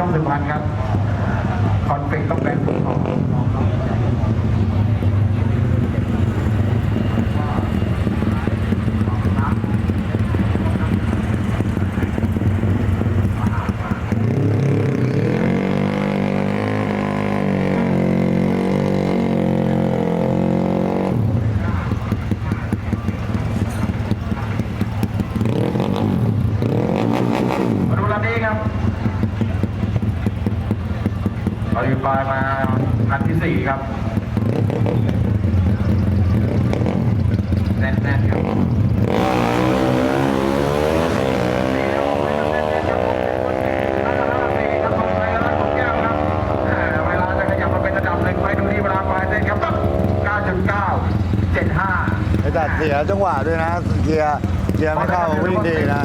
ต้องสุพรรณครับคอนเฟกต้องเป็น อยู่ปลายมาคันที่สี่ครับแน่นๆครับเวลาจะขยับมาเป็นระดับหนึ่งไปดูที่เวลาปลายเส้นครับปั๊บ9.9 75ไอ้แต่เสียจังหวะด้วยนะเกียร์เกียร์ไม่เข้าวิ่งดีนะ